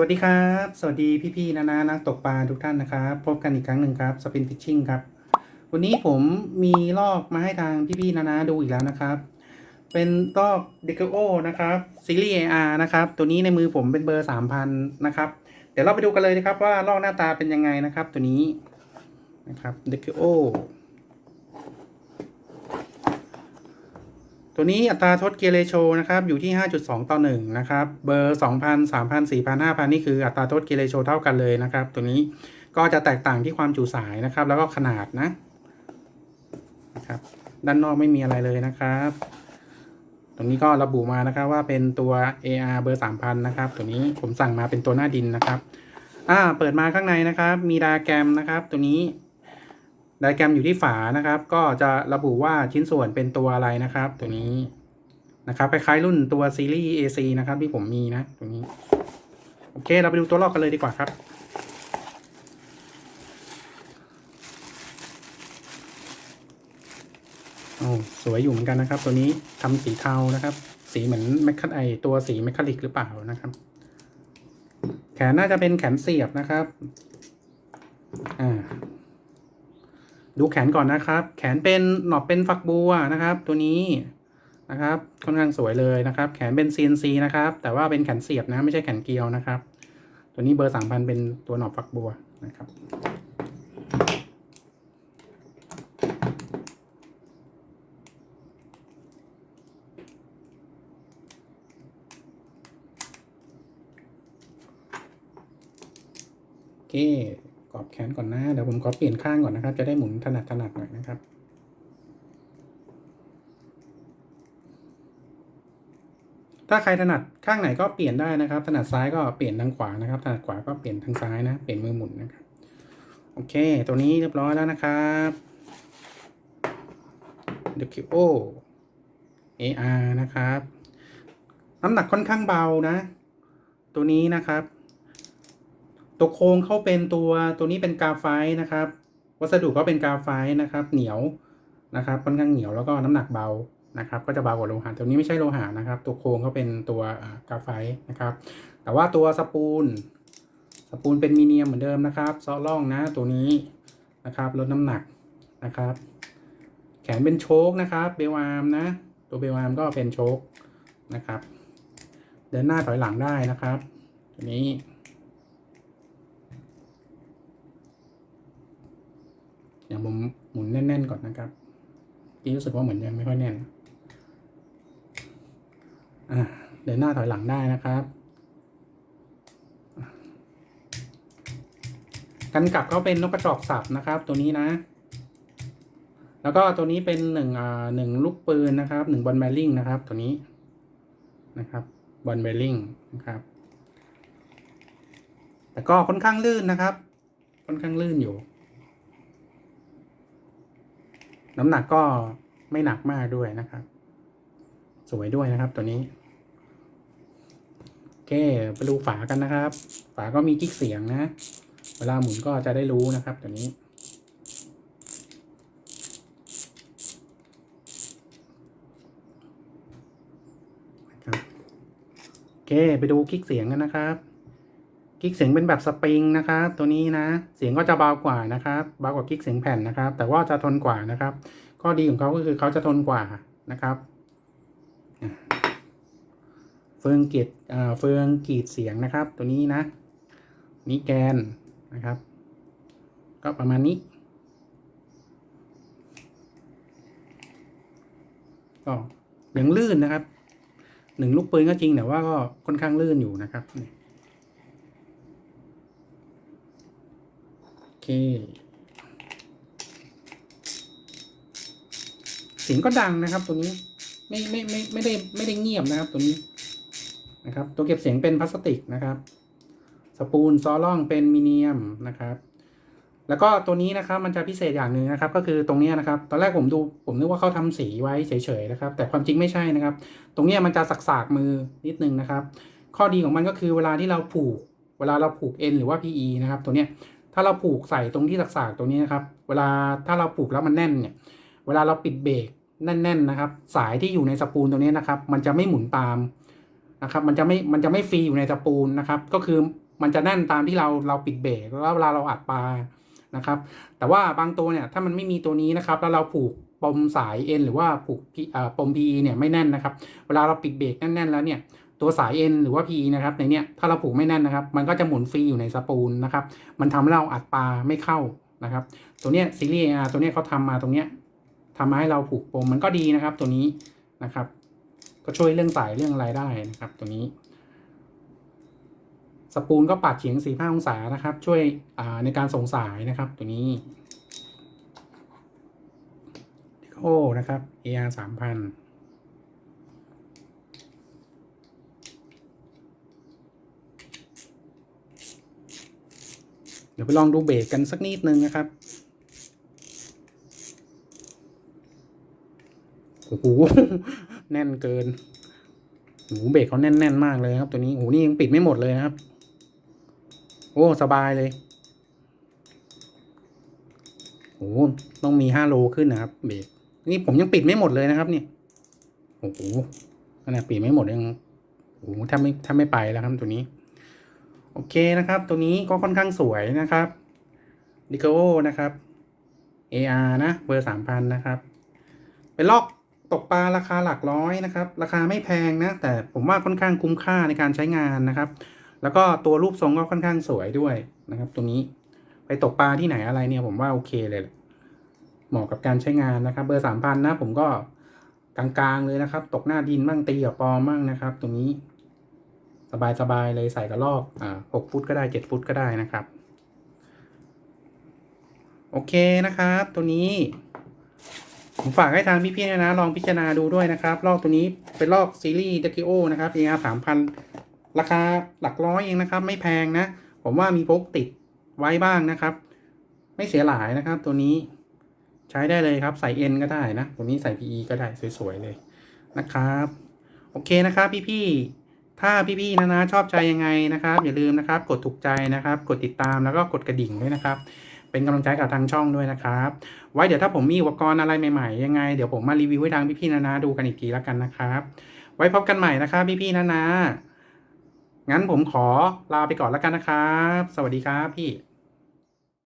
วัสดีครับ สวัสดีพี่ๆนานานักตกปลาทุกท่านนะครับ พบกันอีกครั้งหนึ่งครับสปินฟิชชิ่งครับ วันนี้ผมมีลอกมาให้ทางพี่ๆนานาดูอีกแล้วนะครับ เป็นลอกเดกโอนะครับซีรีส์ AR นะครับ ตัวนี้ในมือผมเป็นเบอร์3000นะครับ เดี๋ยวเราไปดูกันเลยนะครับว่าลอกหน้าตาเป็นยังไงนะครับ ตัวนี้นะครับเดกโอ ตัวนี้อัตราทดเกเรโชนะครับอยู่ที่ 5.2 ต่อ 1 นะครับ เบอร์ 2,000 3,000 4,000 5,000 นี่คืออัตราทดเกเรโชเท่ากันเลยนะครับ ตัวนี้ก็จะแตกต่างที่ความจุสายนะครับ แล้วก็ขนาดนะนะครับด้านนอกไม่มีอะไรเลยนะครับ ตรงนี้ก็ระบุมานะครับว่าเป็นตัว AR เบอร์ 3,000 นะครับ ตัวนี้ผมสั่งมาเป็นตัวหน้าดินนะครับ อ่า เปิดมาข้างในนะครับ มีดาแกรมนะครับ ตัวนี้ ไดแกรมอยู่ที่ฝานะครับ ก็จะระบุว่าชิ้นส่วนเป็นตัวอะไรนะครับ ตัวนี้นะครับคล้ายๆรุ่นตัวซีรีส์ AC นะครับ ที่ผมมีนะตัวนี้ โอเค เราไปดูตัวลอกกันเลยดีกว่าครับโอ้สวยอยู่เหมือนกันนะครับ ตัวนี้ทำสีเทานะครับ สีเหมือนแมคคาไอตัวสีแมคคาลิกหรือเปล่านะครับ แขนน่าจะเป็นแขนเสียบนะครับ อ่า ดูแขนก่อนนะครับ แขนเป็นหนอบเป็นฝักบัวนะครับ ตัวนี้นะครับค่อนข้างสวยเลยนะครับ แขนเป็น CNC นะครับ แต่ว่าเป็นแขนเสียบนะไม่ใช่แขนเกลียวนะครับ ตัวนี้เบอร์สามพันเป็นตัวหนอบฝักบัวนะครับโอเค กรอบแขนก่อนนะเดี๋ยวผมขอเปลี่ยนข้างก่อนนะครับ จะได้หมุนถนัดถนัดหน่อยนะครับถ้าใครถนัดข้างไหนก็เปลี่ยนได้นะครับ ถนัดซ้ายก็เปลี่ยนทางขวานะครับ ถนัดขวาก็เปลี่ยนทางซ้ายนะ เปลี่ยนมือหมุนนะครับ โอเค ตัวนี้เรียบร้อยแล้วนะครับ The QO AR นะครับ น้ำหนักค่อนข้างเบานะ ตัวนี้นะครับ ตัวโครงเขาเป็นตัวตัวนี้เป็นกาไฟนะครับ วัสดุก็เป็นกาไฟนะครับ เหนียวนะครับค่อนข้างเหนียวแล้วก็น้ำหนักเบานะครับ ก็จะเบากว่าโลหะตัวนี้ไม่ใช่โลหะนะครับ ตัวโครงเขาเป็นตัวกาไฟนะครับ แต่ว่าตัวสปูลสปูลเป็นมีเนียมเหมือนเดิมนะครับซอล่องนะตัวนี้นะครับลดน้ำหนักนะครับ แขนเป็นโชคนะครับเบลอาร์มนะ ตัวเบลอาร์มก็เป็นโชคนะครับ เดินหน้าถอยหลังได้นะครับ ตัวนี้ เดี๋ยวผมหมุนแน่นๆก่อนนะครับที่รู้สึกว่าเหมือนยังไม่ค่อยแน่น อ่าเดินหน้าถอยหลังได้นะครับ กันกลับเขาเป็นนกกระจอกสับนะครับ ตัวนี้นะ แล้วก็ตัวนี้เป็นหนึ่งอ่าหนึ่งลูกปืนนะครับหนึ่งบอลแบลลิงนะครับ ตัวนี้นะครับบอลแบลลิงนะครับ แต่ก็ค่อนข้างลื่นนะครับ ค่อนข้างลื่นอยู่ น้ำหนักก็ไม่หนักมากด้วยนะครับ สวยด้วยนะครับตัวนี้โอเคไปดูฝากันนะครับ ฝาก็มีกิ๊กเสียงนะ เวลาหมุนก็จะได้รู้นะครับตัวนี้โอเค ไปดูกิ๊กเสียงกันนะครับ กิ๊กเสียงเป็นแบบสปริงนะครับตัวนี้นะ เสียงก็จะเบากว่านะครับเบากว่ากิ๊กเสียงแผ่นนะครับ แต่ว่าจะทนกว่านะครับ ข้อดีของเขาก็คือเขาจะทนกว่านะครับเฟืองกรีดอ่าเฟืองกรีดเสียงนะครับ ตัวนี้นะนี่แกนนะครับ ก็ประมาณนี้ ก็ยังลื่นนะครับหนึ่งลูกปืนก็จริงแต่ว่าก็ค่อนข้างลื่นอยู่นะครับนี่โอ เคสียงก็ดังนะครับ ตัวนี้ไม่ไม่ไม่ไม่ได้ไม่ได้เงียบนะครับตัวนี้นะครับ ตัวเก็บเสียงเป็นพลาสติกนะครับ สปูลซอล่องเป็นมิเนียมนะครับ แล้วก็ตัวนี้นะครับมันจะพิเศษอย่างหนึ่งนะครับ ก็คือตรงนี้นะครับ ตอนแรกผมดูผมนึกว่าเขาทำสีไว้เฉยๆนะครับ แต่ความจริงไม่ใช่นะครับ ตรงนี้มันจะสักๆมือนิดนึงนะครับ ข้อดีของมันก็คือเวลาที่เราผูก เวลาเราผูก N หรือว่า PE นะครับ ตัวเนี้ย ถ้าเราผูกใส่ตรงที่สักๆตรงนี้นะครับ เวลาถ้าเราผูกแล้วมันแน่นเนี่ย เวลาเราปิดเบรกแน่น ๆนะครับ สายที่อยู่ในสปูลตรงนี้นะครับ มันจะไม่หมุนตามนะครับ มันจะไม่ มันจะไม่ฟรีอยู่ในสปูลนะครับ ก็คือมันจะแน่นตามที่เราเราปิดเบรกแล้วเวลาเราอัดปลานะครับ แต่ว่าบางตัวเนี่ยถ้ามันไม่มีตัวนี้นะครับ แล้วเราผูกปมสายเอ็นหรือว่าผูกปม PE เนี่ยไม่แน่นนะครับ เวลาเราปิดเบรกแน่นๆแล้วเนี่ย ตัวสายเอ็นหรือว่า P นะครับในเนี้ยถ้าเราผูกไม่แน่นนะครับ มันก็จะหมุนฟรีอยู่ในสปูลนะครับ มันทำให้เราอัดปลาไม่เข้านะครับ ตัวเนี้ยซีรีส์ AR ตัวเนี้ยเขาทำมาตรงเนี้ยทำมาให้เราผูกปมมันก็ดีนะครับ ตัวนี้นะครับ ก็ช่วยเรื่องสายเรื่องอะไรได้นะครับ ตัวนี้ สปูลก็ปัดเฉียง45องศานะครับ ช่วยในการส่งสายนะครับ ตัวนี้โอ้นะครับ AR 3000 ดี๋ยวไปลองดูเบรกกันสักนิดนึงนะครับโอ้โหแน่นเกินโอ้โหเบรกเขาแน่นๆมากเลยครับ ตัวนี้โอ้โหนี่ยังปิดไม่หมดเลยนะครับ โอ้สบายเลยโอ้โหต้องมีห้าโลขึ้นนะครับเบรกนี่ผมยังปิดไม่หมดเลยนะครับเนี่ยโอ้โหขนาดปิดไม่หมดยังโอ้โหถ้าไม่ถ้าไม่ไปแล้วครับตัวนี้ โอเคนะครับ ตัวนี้ก็ค่อนข้างสวยนะครับดิโกโอนะครับ AR นะ เบอร์สามพันนะครับ เป็นลอกตกปลาราคาหลักร้อยนะครับ ราคาไม่แพงนะ แต่ผมว่าค่อนข้างคุ้มค่าในการใช้งานนะครับ แล้วก็ตัวรูปทรงก็ค่อนข้างสวยด้วยนะครับตรงนี้ไปตกปลาที่ไหนอะไรเนี่ยผมว่าโอเคเลย เหมาะกับการใช้งานนะครับ เบอร์สามพันนะ ผมก็กลางๆเลยนะครับ ตกหน้าดินมั่งตีกับปอมั่งนะครับ ตรงนี้ สบายๆเลยใส่กระลอกอ่าหกฟุตก็ได้เจ็ดฟุตก็ได้นะครับ โอเคนะครับ ตัวนี้ ผมฝากให้ทางพี่ๆนะนะลองพิจารณาดูด้วยนะครับ ลอกตัวนี้เป็นลอกซีรีส์เดคิโอนะครับ AR สามพันราคาหลักร้อยเองนะครับ ไม่แพงนะ ผมว่ามีพกติดไว้บ้างนะครับ ไม่เสียหลายนะครับ ตัวนี้ใช้ได้เลยครับใส่ N ก็ได้นะ ตัวนี้ใส่ PE ก็ได้สวยๆเลยนะครับ โอเคนะครับพี่ๆ ถ้าพี่ๆนะนะชอบใจยังไงนะครับ อย่าลืมนะครับ กดถูกใจนะครับ กดติดตามแล้วก็กดกระดิ่งด้วยนะครับ เป็นกำลังใจกับทางช่องด้วยนะครับ ไว้เดี๋ยวถ้าผมมีอุปกรณ์อะไรใหม่ๆ ยังไง เดี๋ยวผมมารีวิวให้ทางพี่ๆนะนะดูกันอีกทีแล้วกันนะครับ ไว้พบกันใหม่นะครับ พี่ๆนะนะงั้นผมขอลาไปก่อนแล้วกันนะครับ สวัสดีครับพี่